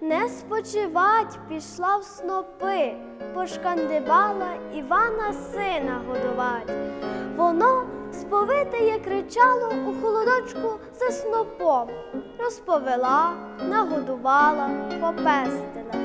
не спочивать пішла в снопи, пошкандибала Івана сина годувать. Воно сповитеє кричало у холодочку за снопом, розповела, нагодувала, попестила,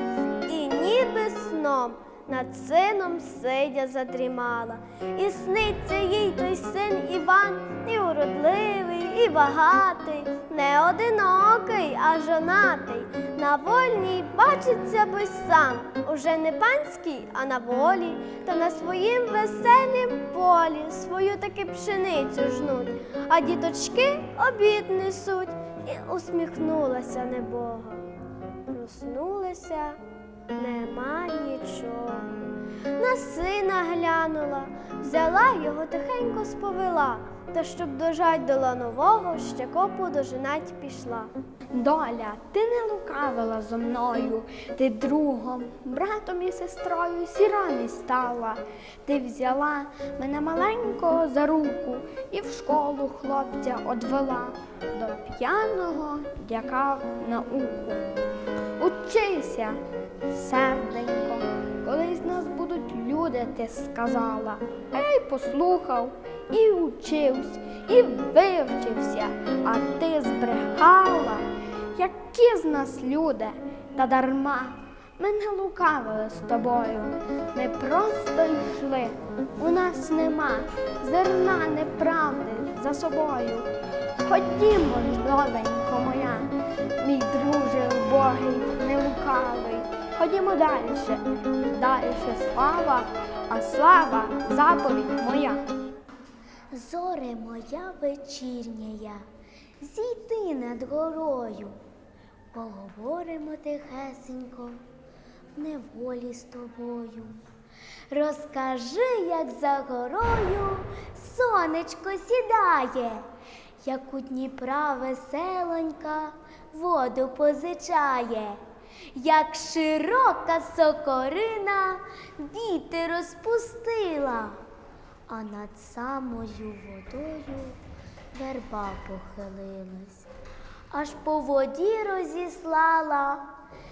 і ніби сном над сином сидя задрімала. І сниться їй той син Іван, і уродливий, і багатий, не одинокий, а жонатий. На вольній бачиться бось сам, уже не панський, а на волі, та на своїм веселім полі свою таки пшеницю жнуть, а діточки обід несуть. І усміхнулася небога. Проснулася, нема нічого. На сина глянула, взяла його тихенько сповела, та щоб дожать до ланового, ще копу дожинать пішла. Доля, ти не лукавила зо мною, ти другом, братом і сестрою сірамі стала. Ти взяла мене маленького за руку і в школу хлопця одвела до п'яного дяка науку. Учися, серденько, колись нас будуть люди, ти сказала. Я й послухав, і учився, і вивчився, а ти збрехала. Які з нас люди, та дарма. Ми не лукавили з тобою, ми просто йшли. У нас нема зерна неправди за собою. Ходімо, доленько моя, мій друже убогий, не лукавий. Ходімо далі, далі слава, а слава заповідь моя. Зоре моя вечірняя, зійди над горою, поговоримо тихесенько неволі з тобою. Розкажи, як за горою сонечко сідає, як у Дніпра веселонька воду позичає, як широка сокорина вітер розпустила а над самою водою верба похилилась, аж по воді розіслала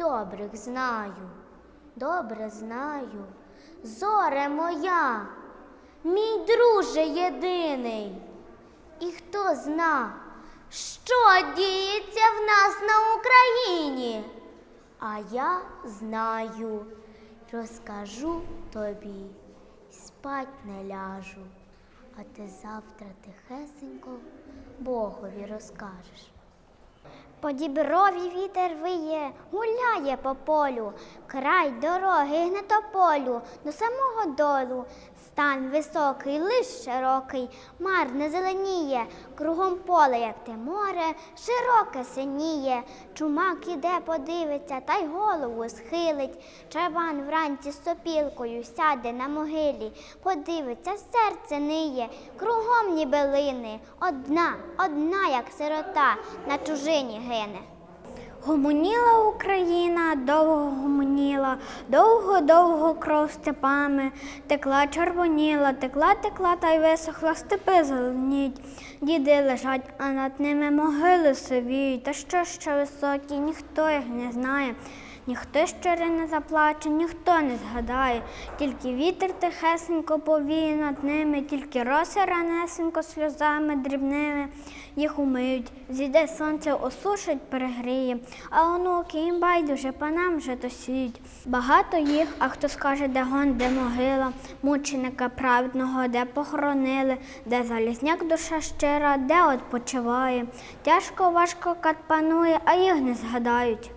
добрих знаю, добре знаю. Зоре моя, мій друже єдиний. І хто зна, що діється в нас на Україні? А я знаю, розкажу тобі, спать не ляжу, а ти завтра тихесенько Богові розкажеш. По діброві вітер виє, гуляє по полю, край дороги гне тополю до самого долу. Стан високий, лиш широкий, мар не зеленіє, кругом поле, як те море, широке синіє. Чумак іде, подивиться, та й голову схилить. Чабан вранці з сопілкою сяде на могилі, подивиться, серце ниє, кругом ніби лини. Одна, одна, як сирота, на чужині гине. Гомоніла Україна, довго гомоніла, довго-довго кров степами, текла червоніла, текла, текла та й висохла степи зеленіть. Діди лежать, а над ними могили сивіють, та що ще високі, ніхто їх не знає. Ніхто щиро не заплаче, ніхто не згадає, тільки вітер тихесенько повіє над ними, тільки роси ранесенько сльозами дрібними їх умиють. Зійде сонце, осушить, перегріє, а онуки їм байдуже панам вже то. Багато їх, а хто скаже, де гон, де могила, мученика праведного, де похоронили, де залізняк душа щира, де odpoчиває. Тяжко, важко кат панує, а їх не згадають.